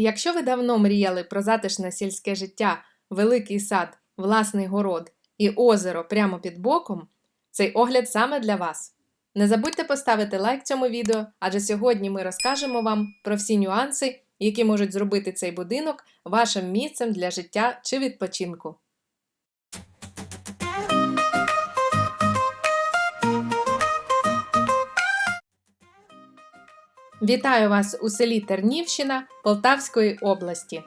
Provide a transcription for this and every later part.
Якщо ви давно мріяли про затишне сільське життя, великий сад, власний город і озеро прямо під боком, цей огляд саме для вас. Не забудьте поставити лайк цьому відео, адже сьогодні ми розкажемо вам про всі нюанси, які можуть зробити цей будинок вашим місцем для життя чи відпочинку. Вітаю вас у селі Тернівщина Полтавської області.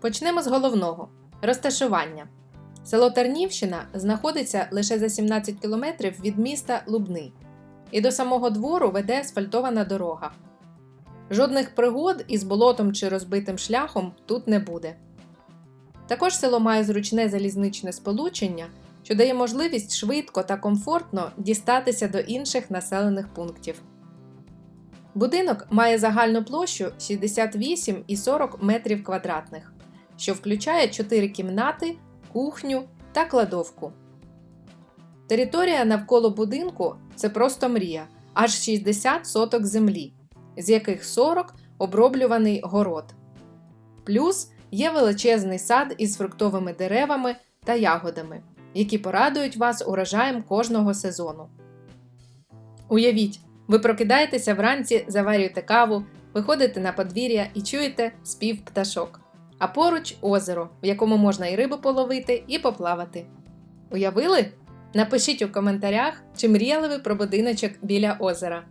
Почнемо з головного розташування. Село Тернівщина знаходиться лише за 17 кілометрів від міста Лубни, і до самого двору веде асфальтована дорога. Жодних пригод із болотом чи розбитим шляхом тут не буде. Також село має зручне залізничне сполучення, що дає можливість швидко та комфортно дістатися до інших населених пунктів. Будинок має загальну площу 68,40 метрів квадратних, що включає 4 кімнати, кухню та кладовку. Територія навколо будинку це просто мрія, аж 60 соток землі, з яких 40 оброблюваний город. Плюс є величезний сад із фруктовими деревами та ягодами, які порадують вас урожаєм кожного сезону. Уявіть, ви прокидаєтеся вранці, заварюєте каву, виходите на подвір'я і чуєте спів пташок. А поруч озеро, в якому можна і рибу половити, і поплавати. Уявили? Напишіть у коментарях, чи мріяли ви про будиночок біля озера.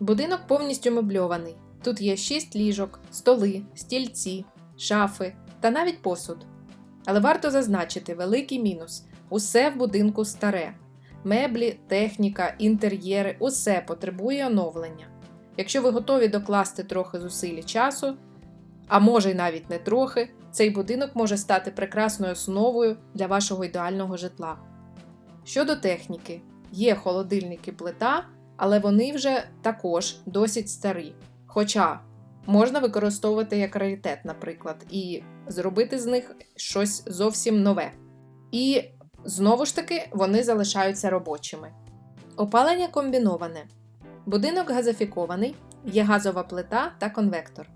Будинок повністю мебльований. Тут є 6 ліжок, столи, стільці, шафи та навіть посуд. Але варто зазначити великий мінус: усе в будинку старе. Меблі, техніка, інтер'єри усе потребує оновлення. Якщо ви готові докласти трохи зусиль і часу, а може й навіть не трохи, цей будинок може стати прекрасною основою для вашого ідеального житла. Щодо техніки, є холодильник і плита, але вони вже також досить старі. Хоча можна використовувати як раритет, наприклад, і зробити з них щось зовсім нове. І знову ж таки вони залишаються робочими. Опалення комбіноване. Будинок газифікований, є газова плита та конвектор.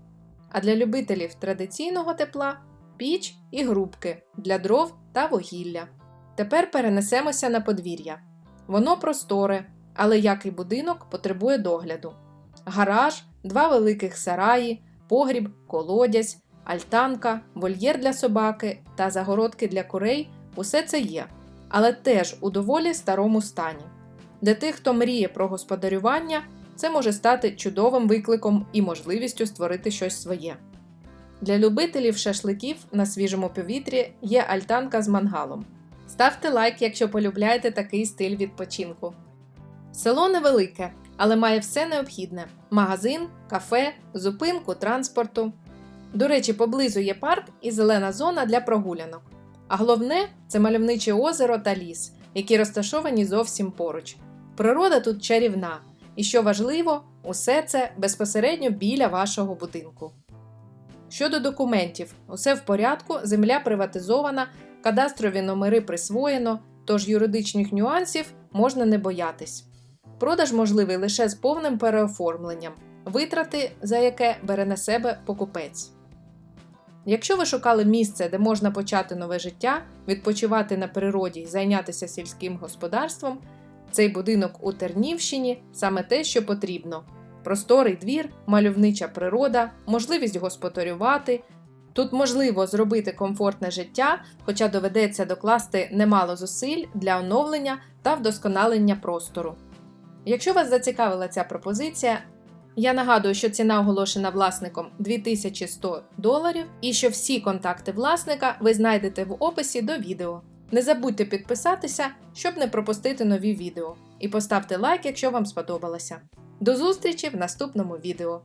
А для любителів традиційного тепла піч і грубки для дров та вугілля. Тепер перенесемося на подвір'я. Воно просторе, але як і будинок, потребує догляду. Гараж, два великих сараї, погріб, колодязь, альтанка, вольєр для собаки та загородки для курей усе це є, але теж у доволі старому стані. Для тих, хто мріє про господарювання, це може стати чудовим викликом і можливістю створити щось своє. Для любителів шашликів на свіжому повітрі є альтанка з мангалом. Ставте лайк, якщо полюбляєте такий стиль відпочинку. Село невелике, але має все необхідне: магазин, кафе, зупинку транспорту. До речі, поблизу є парк і зелена зона для прогулянок. А головне це мальовниче озеро та ліс, які розташовані зовсім поруч. Природа тут чарівна, і що важливо, усе це безпосередньо біля вашого будинку. Щодо документів, усе в порядку, земля приватизована, кадастрові номери присвоєно, тож юридичних нюансів можна не боятись. Продаж можливий лише з повним переоформленням, витрати, за яке бере на себе покупець. Якщо ви шукали місце, де можна почати нове життя, відпочивати на природі і зайнятися сільським господарством, цей будинок у Тернівщині саме те, що потрібно: просторий двір, мальовнича природа, можливість господарювати. Тут можливо зробити комфортне життя, хоча доведеться докласти немало зусиль для оновлення та вдосконалення простору. Якщо вас зацікавила ця пропозиція, я нагадую, що ціна оголошена власником 2100 доларів і що всі контакти власника ви знайдете в описі до відео. Не забудьте підписатися, щоб не пропустити нові відео. І поставте лайк, якщо вам сподобалося. До зустрічі в наступному відео.